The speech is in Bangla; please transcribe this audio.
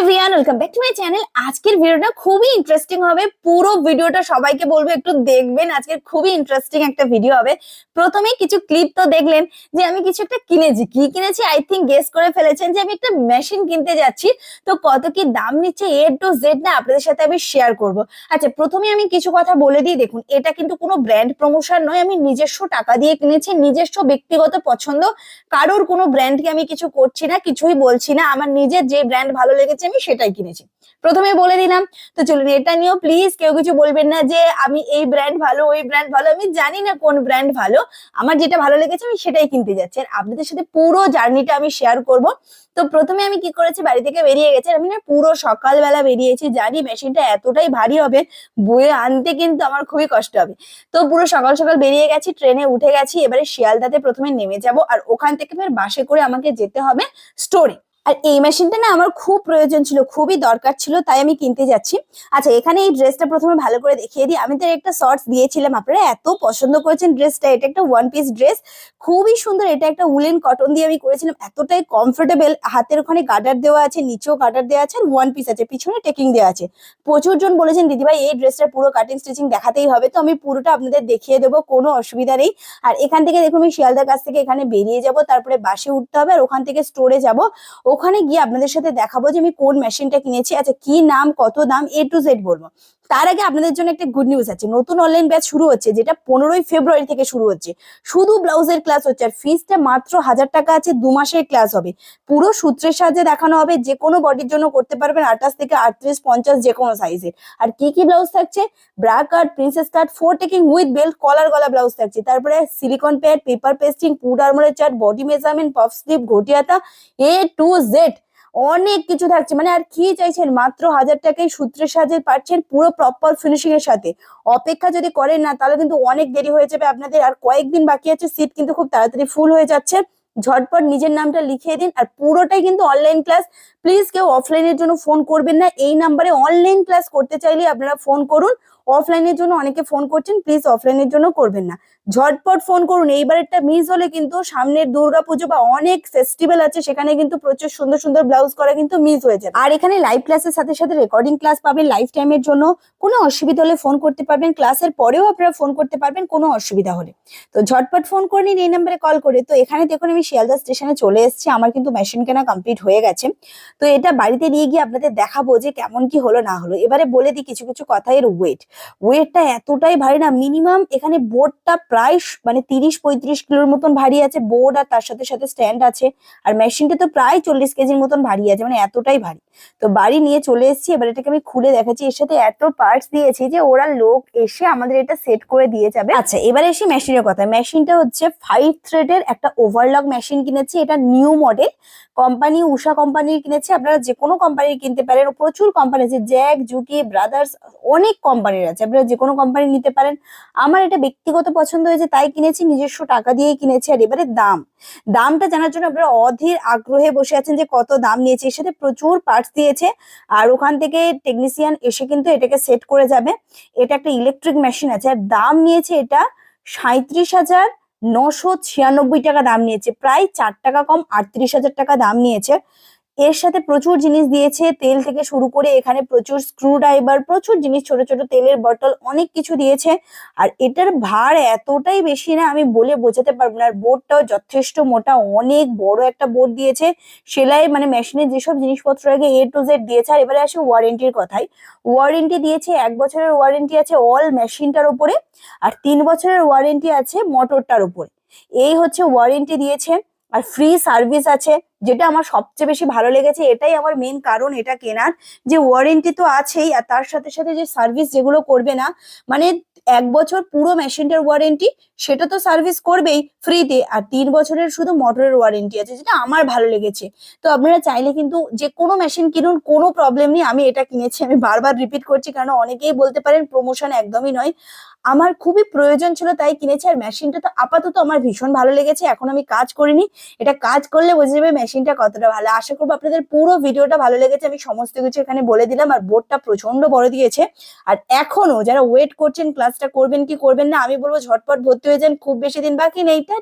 Everyone welcome back to my channel আজকের ভিডিওটা খুবই ইন্টারেস্টিং হবে। পুরো ভিডিওটা সবাইকে বলব, একটু দেখবেন। আজকের খুবই ইন্টারেস্টিং একটা ভিডিও হবে। প্রথমেই কিছু ক্লিপ তো দেখলেন যে আমি কিছু একটা কিনেছি। কি কিনেছি? আই থিঙ্ক গেস করে ফেলেছেন যে আমি একটা মেশিন কিনতে যাচ্ছি। তো কত কি দাম নিচ্ছে এ টু জেড না? আপনাদের সাথে আমি শেয়ার করব। আচ্ছা প্রথমে আমি কিছু কথা বলে দিই। দেখুন, এটা কিন্তু কোনো ব্র্যান্ড প্রমোশন নয়। আমি নিজস্ব টাকা দিয়ে কিনেছি। নিজস্ব ব্যক্তিগত পছন্দ। কারোর কোনো ব্র্যান্ডকে আমি কিছু করছি না, কিছুই বলছি না। আমার নিজের যে ব্র্যান্ড ভালো লেগেছে আমি সেটাই কিনেছি। প্রথমে বলে দিলাম, তো চলুন এটা নিয়েও প্লিজ কেউ কিছু বলবেন না যে আমি এই ব্র্যান্ড ভালো, ওই ব্র্যান্ড ভালো, আমি জানি না কোন ব্র্যান্ড ভালো। আমার যেটা ভালো লেগেছে আমি সেটাই কিনতে যাচ্ছি। আর আপনাদের সাথে পুরো জার্নিটা আমি শেয়ার করব। তো প্রথমে আমি কি করেছি, বাড়ি থেকে বেরিয়ে গেছি। আমি না পুরো সকালবেলা বেরিয়েছি, জানি মেশিনটা এতটাই ভারী হবে, বয়ে আনতে কিন্তু আমার খুবই কষ্ট হবে। তো পুরো সকাল সকাল বেরিয়ে গেছি, ট্রেনে উঠে গেছি, এবারে শিয়ালদাতে প্রথমে নেমে যাব। আর ওখান থেকে ফের বাসে করে আমাকে যেতে হবে স্টোরে আর এই মেশিনটা না আমার খুব প্রয়োজন ছিল, খুবই দরকার ছিল, তাই আমি কিনতে যাচ্ছি। আচ্ছা এখানে এই ড্রেসটা প্রথমে ভালো করে দেখিয়ে দিই। আমি তো একটা শর্টস দিয়েছিলাম, আপনারা এত পছন্দ করেছেন ড্রেসটা এটা একটা ওয়ান পিস ড্রেস খুবই সুন্দর, এটা একটা উলেন কটন দিয়ে আমি করেছিলাম, এতটাই কমফোর্টেবল হাতের ওখানে গার্ডার দেওয়া আছে, নিচেও গার্ডার দেওয়া আছে, আর ওয়ান পিস আছে, পিছনে টেকিং দেওয়া আছে। প্রচুর জন বলেছেন, দিদিভাই, এই ড্রেসটার পুরো কাটিং স্টিচিং দেখাতেই হবে। তো আমি পুরোটা আপনাদের দেখিয়ে দেবো, কোনো অসুবিধা নেই। আর এখান থেকে দেখুন, আমি শিয়ালদার কাছ থেকে এখানে বেরিয়ে যাব, তারপরে বাসে উঠতে হবে, আর ওখান থেকে স্টোরে যাব। ওখানে গিয়ে আপনাদের সাথে দেখাবো যে আমি কোন মেশিনটা কিনেছি আচ্ছা কি নাম, কত দাম এ টু জেড বলব। তার আগে আপনাদের জন্য একটা গুড নিউজ আছে। নতুন অনলাইন ব্যাচ শুরু হচ্ছে, যেটা পনেরোই ফেব্রুয়ারি থেকে শুরু হচ্ছে। শুধু ব্লাউজের ক্লাস হচ্ছে, আর ফিজটা মাত্র হাজার টাকা আছে, দু মাসের ক্লাস হবে। পুরো সূত্রের সাহায্যে দেখানো হবে, যে কোনো বডির জন্য করতে পারবেন আঠাশ থেকে আটত্রিশ, পঞ্চাশ যে কোনো সাইজের আর কি কি ব্লাউজ থাকছে? Bra cut princess cut four tucking with belt collar গলা ব্লাউজ থাকছে। তারপরে সিলিকন প্যাড পেপার পেস্টিং পুড আর্মারের chart body measurement puff slip ঘটিয়াতা A to Z অনেক কিছু থাকছে। মানে আর কি চাইছেন? মাত্র হাজার টাকায় সূত্রের সাহায্যে পাচ্ছেন পুরো প্রপার ফিনিশিং এর সাথে। অপেক্ষা যদি করেন না, তাহলে কিন্তু অনেক দেরি হয়ে যাবে। আপনাদের আর কয়েকদিন বাকি আছে সিট কিন্তু খুব তাড়াতাড়ি ফুল হয়ে যাচ্ছে। ঝটপট নিজের নামটা লিখিয়ে দিন আর পুরোটাই কিন্তু অনলাইন ক্লাস প্লিজ কেউ অফলাইনের জন্য ফোন করবেন না। এই নাম্বারে অনলাইন ক্লাস করতে চাইলে আপনারা ফোন করুন। অফলাইনের জন্য অনেকে ফোন করছেন প্লিজ অফলাইনের জন্য করবেন না। ঝটপট ফোন করুন। এইবারেরটা মিস হলে কিন্তু সামনের দুর্গা পুজো বা অনেক ফেস্টিভ্যাল আছে, সেখানে কিন্তু প্রচুর সুন্দর সুন্দর ব্লাউজ করা কিন্তু মিস হয়ে যাবে। আর এখানে লাইভ ক্লাসের সাথে সাথে রেকর্ডিং ক্লাস পাবেন। লাইফ টাইমের জন্য কোনো অসুবিধা হলে ফোন করতে পারবেন। ক্লাসের পরেও আপনারা ফোন করতে পারবেন, কোনো অসুবিধা হলে। তো ঝটপট ফোন করে নিন, এই নাম্বারে কল করে। তো এখানে দেখুন, আমি শিয়ালদা স্টেশনে চলে এসেছি। আমার কিন্তু মেশিন কেনা কমপ্লিট হয়ে গেছে। তো এটা বাড়িতে নিয়ে গিয়ে আপনাদের দেখাবো যে কেমন কি হলো, না হলো। এবারে বলে দিই, কিছু কিছু কথা এর ওয়েট ওয়েটটা এতটাই ভারী না মিনিমাম এখানে বোর্ডটা প্রায় মানে তিরিশ পঁয়ত্রিশ কিলোর মতন ভারী আছে বোর্ড আর তার সাথে সাথে স্ট্যান্ড আছে, আর মেশিনটা তো প্রায় চল্লিশ কেজির মতন ভারী আছে মানে এতটাই ভারী। তো বাড়ি নিয়ে চলে এসেছি, এবার এটাকে আমি খুলে দেখাচ্ছি, এর সাথে এত পার্টস দিয়েছি যে ওরা লোক এসে আমাদের এটা সেট করে দিয়ে যাবে। আচ্ছা এবারে এসে মেশিনের কথা মেশিনটা হচ্ছে ফাইভ থ্রেডের একটা ওভারলক মেশিন কিনেছি, এটা নিউ মডেল কোম্পানি উষা কোম্পানির কিনেছি, আপনারা যে কোনো কোম্পানির কিনতে পারেন, প্রচুর কোম্পানি আছে জ্যাক জুকি ব্রাদার্স অনেক কোম্পানির আছে। আপনারা যে কোনো কোম্পানি নিতে পারেন। আমার এটা ব্যক্তিগত পছন্দ হয়েছে, তাই কিনেছি, নিজস্ব টাকা দিয়েই কিনেছি, আর এবারে দাম। দামটা জানার জন্য আপনারা অধীর আগ্রহে বসে আছেন যে কত দাম নিয়েছে। এর সাথে প্রচুর পার্টস দিয়েছে, আর ওখান থেকে টেকনিশিয়ান এসে কিন্তু এটাকে সেট করে যাবে। এটা একটা ইলেকট্রিক মেশিন আছে, আর দাম নিয়েছে এটা সাঁত্রিশ হাজার নশো ছিয়ানব্বই টাকা দাম নিয়েছে। প্রায় চার টাকা কম আটত্রিশ হাজার টাকা দাম নিয়েছে। এর সাথে প্রচুর জিনিস দিয়েছে। তেল থেকে শুরু করে এখানে প্রচুর স্ক্রু ড্রাইভার প্রচুর জিনিস, ছোট ছোট তেলের বটল অনেক কিছু দিয়েছে। আর এটার ভার এতটাই বেশি না, আমি বলে বোঝাতে পারব না। আর বোর্ডটাও যথেষ্ট মোটা, অনেক বড় একটা বোর্ড দিয়েছে। সেলাই মানে মেশিনের যেসব জিনিসপত্র আগে এ টু জেড দিয়েছে, আর এবারে আসে ওয়ারেন্টির কথাই। ওয়ারেন্টি দিয়েছে, এক বছরের ওয়ারেন্টি আছে অল মেশিনটার উপরে, আর তিন বছরের ওয়ারেন্টি আছে মোটরটার উপরে। এই হচ্ছে ওয়ারেন্টি দিয়েছে। আর ফ্রি সার্ভিস আছে, যেটা আমার সবচেয়ে বেশি ভালো লেগেছে, এটাই আমার মেন কারণ, এটা কেনার। যে ওয়ারেন্টি তো আছেই, আর তার সাথে সাথে যে সার্ভিস যেগুলো করবে না মানে এক বছর পুরো মেশিনটার ওয়ারেন্টি সেটা তো সার্ভিস করবেই ফ্রিতে আর তিন বছরের শুধু মোটরের ওয়ারেন্টি আছে, যেটা আমার ভালো লেগেছে। তো আপনারা চাইলে কিন্তু যে কোনো মেশিন কিনুন, কোনো প্রবলেম নেই। আমি এটা কিনেছি, আমি বারবার রিপিট করছি, কারণ অনেকেই বলতে পারেন প্রমোশন একদমই নয়। আমার খুবই প্রয়োজন ছিল তাই কিনেছি, আর মেশিনটা তো আপাতত আমার ভীষণ ভালো লেগেছে। এখন আমি কাজ করিনি। এটা কাজ করলে বোঝা যাবে মেশিনটা কতটা ভালো। আশা করব আপনাদের পুরো ভিডিওটা ভালো লেগেছে। আমি সমস্ত কিছু এখানে বলে দিলাম, আর বোর্ডটা প্রচণ্ড বড় দিয়েছে। আর এখনও যারা ওয়েট করছেন ক্লাসটা করবেন কি করবেন না, আমি বলব ঝটপট ভর্তি হয়ে যান, খুব বেশি দিন বাকি নেই। টা